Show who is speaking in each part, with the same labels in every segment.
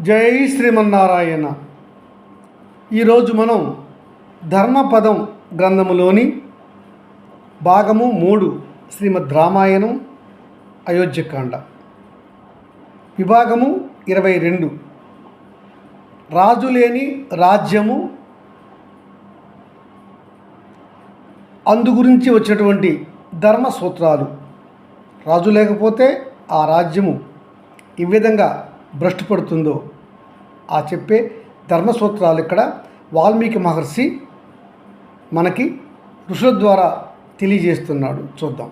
Speaker 1: జై శ్రీమన్నారాయణ. ఈరోజు మనం ధర్మపదం గ్రంథములోని భాగము మూడు శ్రీమద్ రామాయణం అయోధ్యకాండ. విభాగము ఇరవై రెండు. రాజు లేని రాజ్యము అందు గురించి వచ్చినటువంటి ధర్మ సూత్రాలు రాజు లేకపోతే ఆ రాజ్యము ఈ విధంగా భ్రష్టు పడుతుందో ఆ చెప్పే ధర్మసూత్రాలు ఇక్కడ వాల్మీకి మహర్షి మనకి ఋషుల ద్వారా తెలియజేస్తున్నాడు. చూద్దాం.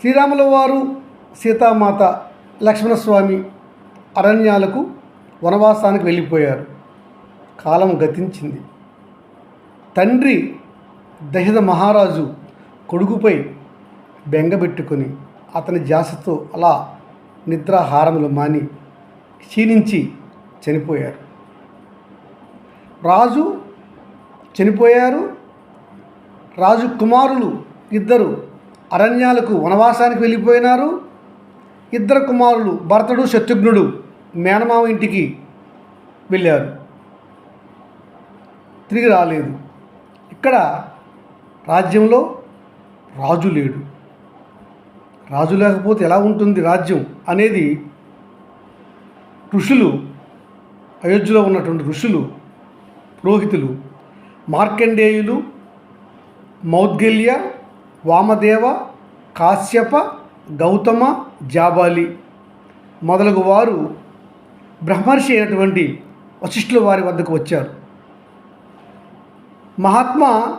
Speaker 1: శ్రీరాముల వారు సీతామాత లక్ష్మణస్వామి అరణ్యాలకు వనవాసానికి వెళ్ళిపోయారు. కాలం గతించింది. తండ్రి దశరథ మహారాజు కొడుకుపై బెంగబెట్టుకొని అతని జాసతో అలా నిద్రాహారములు మాని క్షీణించి చనిపోయారు. రాజు చనిపోయారు. రాజు కుమారులు ఇద్దరు అరణ్యాలకు వనవాసానికి వెళ్ళిపోయినారు. ఇద్దరు కుమారులు భరతుడు శత్రుఘ్నుడు మేనమామ ఇంటికి వెళ్ళారు. తిరిగి రాలేదు. ఇక్కడ రాజ్యంలో రాజు లేడు. రాజు లేకపోతే ఎలా ఉంటుంది రాజ్యం అనేది ఋషులు అయోధ్యలో ఉన్నటువంటి ఋషులు పురోహితులు మార్కండేయులు మౌద్గల్య వామదేవ కాశ్యప గౌతమ జాబాలి మొదలగు వారు బ్రహ్మర్షి అయినటువంటి వశిష్ఠుల వారి వద్దకు వచ్చారు. మహాత్మా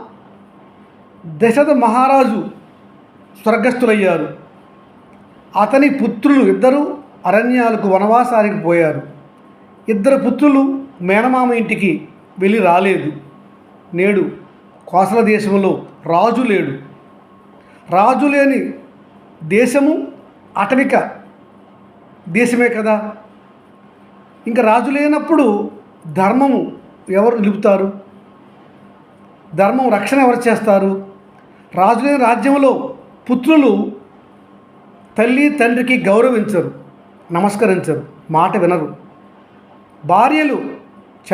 Speaker 1: దశరథ మహారాజు స్వర్గస్థులయ్యారు. అతని పుత్రులు ఇద్దరు అరణ్యాలకు వనవాసానికి పోయారు. ఇద్దరు పుత్రులు మేనమామ ఇంటికి వెళ్ళి రాలేదు. నేడు కోసల దేశంలో రాజు లేడు. రాజు లేని దేశము అటవిక దేశమే కదా. ఇంకా రాజు లేనప్పుడు ధర్మము ఎవరు నిలుపుతారు? ధర్మం రక్షణ ఎవరు చేస్తారు? రాజు లేని రాజ్యంలో పుత్రులు తల్లి తండ్రికి గౌరవించరు నమస్కరించరు మాట వినరు. భార్యలు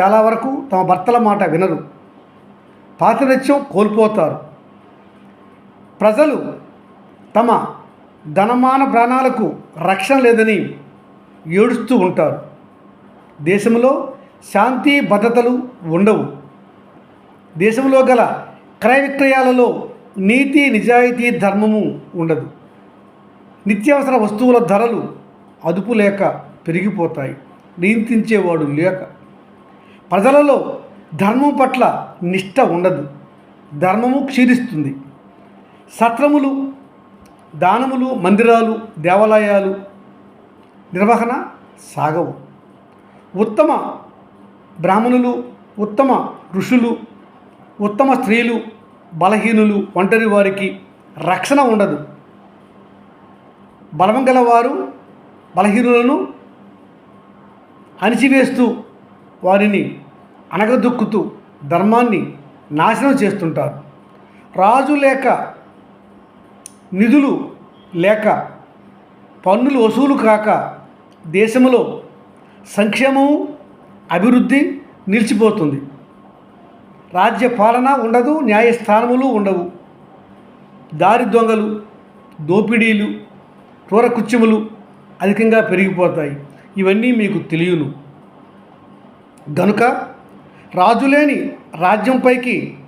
Speaker 1: చాలా వరకు తమ భర్తల మాట వినరు. పాతినిత్యం కోల్పోతారు. ప్రజలు తమ ధనమాన ప్రాణాలకు రక్షణ లేదని ఏడుస్తూ ఉంటారు. దేశంలో శాంతి భద్రతలు ఉండవు. దేశంలో గల క్రయ విక్రయాలలో నీతి నిజాయితీ ధర్మము ఉండదు. నిత్యావసర వస్తువుల ధరలు అదుపు లేక పెరిగిపోతాయి. నియంత్రించేవాడు లేక. ప్రజలలో ధర్మం పట్ల నిష్ట ఉండదు. ధర్మము క్షీణిస్తుంది. సత్రములు దానములు మందిరాలు దేవాలయాలు నిర్వహణ సాగవు. ఉత్తమ బ్రాహ్మణులు ఉత్తమ ఋషులు ఉత్తమ స్త్రీలు బలహీనులు ఒంటరి వారికి రక్షణ ఉండదు. బలం గలవారు బలహీనులను అణిచివేస్తూ వారిని అనగదొక్కుతూ ధర్మాన్ని నాశనం చేస్తుంటారు. రాజు లేక నిధులు లేక పన్నులు వసూలు కాక దేశంలో సంక్షేమము అభివృద్ధి నిలిచిపోతుంది. రాజ్య పాలన ఉండదు న్యాయస్థానములు ఉండవు. దారి దొంగలు దోపిడీలు క్రూరకృత్యములు అధికంగా పెరిగిపోతాయి. ఇవన్నీ మీకు తెలియను. గనుక రాజులేని రాజ్యంపైకి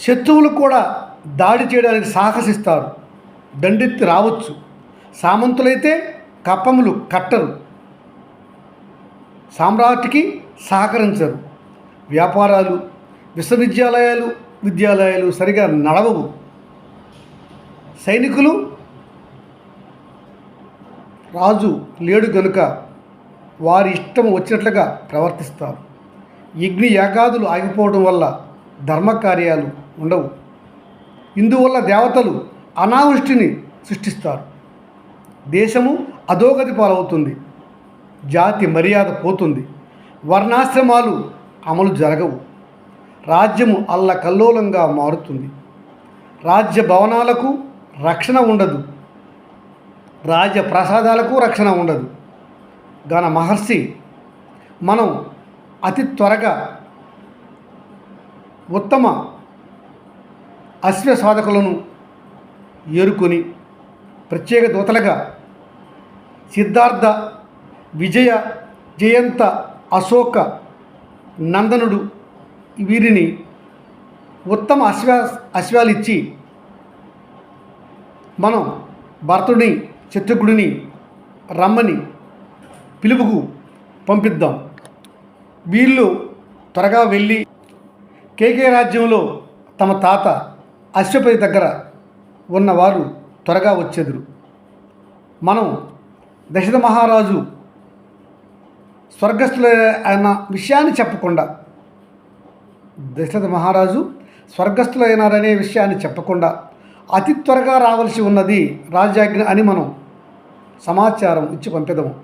Speaker 1: శత్రువులు కూడా దాడి చేయడానికి సాహసిస్తారు. దండెత్తి రావచ్చు. సామంతులైతే కప్పములు కట్టరు. సామ్రాట్కి సహకరించరు. వ్యాపారాలు విశ్వవిద్యాలయాలు విద్యాలయాలు సరిగా నడవవు. సైనికులు రాజు లేడు గనుక వారి ఇష్టం వచ్చినట్లుగా ప్రవర్తిస్తారు. యజ్ఞ యాగాదులు ఆగిపోవడం వల్ల ధర్మకార్యాలు ఉండవు. ఇందువల్ల దేవతలు అనావృష్టిని సృష్టిస్తారు. దేశము అధోగతి పాలవుతుంది. జాతి మర్యాద పోతుంది. వర్ణాశ్రమాలు అమలు జరగవు. రాజ్యము అల్లకల్లోలంగా మారుతుంది. రాజ్య భవనాలకు రక్షణ ఉండదు. రాజ్య ప్రసాదాలకు రక్షణ ఉండదు. గాన మహర్షి మనం అతి త్వరగా ఉత్తమ అశ్వ సాధకులను ఏరుకొని ప్రత్యేక దూతలుగా సిద్ధార్థ విజయ జయంత అశోక నందనుడు వీరిని ఉత్తమ అశ్వ అశ్వాలిచ్చి మనం భరతుడిని చిత్రకుడిని రమ్మని పిలుపుకు పంపిద్దాం. వీళ్ళు త్వరగా వెళ్ళి కేకే రాజ్యంలో తమ తాత అశ్వపతి దగ్గర ఉన్నవారు త్వరగా వచ్చేదురు. మనం దశరథ మహారాజు స్వర్గస్థుల అన్న విషయాన్ని చెప్పకుండా దశరథ మహారాజు స్వర్గస్థులైనారనే విషయాన్ని చెప్పకుండా అతి త్వరగా రావాల్సి ఉన్నది రాజాజ్ఞ అని మనం సమాచారం ఇచ్చి పంపిదాము.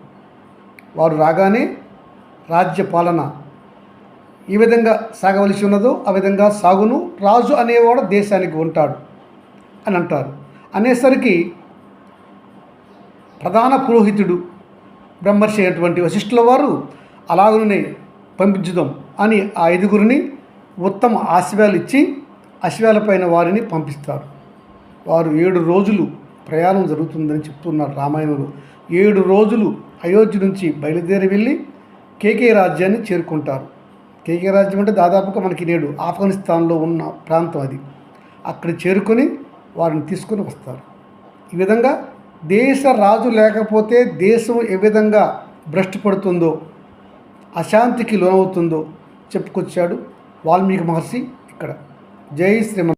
Speaker 1: వారు రాగానే రాజ్య పాలన ఈ విధంగా సాగవలసి ఉన్నదో ఆ విధంగా సాగును. రాజు అనేవాడు దేశానికి ఉంటాడు అని అంటారు. అనేసరికి ప్రధాన పురోహితుడు బ్రహ్మర్షి అయినటువంటి వశిష్ఠుల వారు అలాగనే పంపించుదాం అని ఆ ఐదుగురిని ఉత్తమ ఆశయాలు ఇచ్చి అశ్వాలపైన వారిని పంపిస్తారు. వారు ఏడు రోజులు ప్రయాణం జరుగుతుందని చెప్తున్నారు రామాయణంలో. ఏడు రోజులు అయోధ్య నుంచి బయలుదేరి వెళ్ళి కేకే రాజ్యాన్ని చేరుకుంటారు. కేకే రాజ్యం అంటే దాదాపుగా మనకి నేడు ఆఫ్ఘనిస్తాన్లో ఉన్న ప్రాంతం అది. అక్కడ చేరుకొని వారిని తీసుకొని వస్తారు. ఈ విధంగా దేశ రాజు లేకపోతే దేశం ఏ విధంగా భ్రష్టు పడుతుందో అశాంతికి లోనవుతుందో చెప్పుకొచ్చాడు వాల్మీకి మహర్షి ఇక్కడ. జై శ్రీమ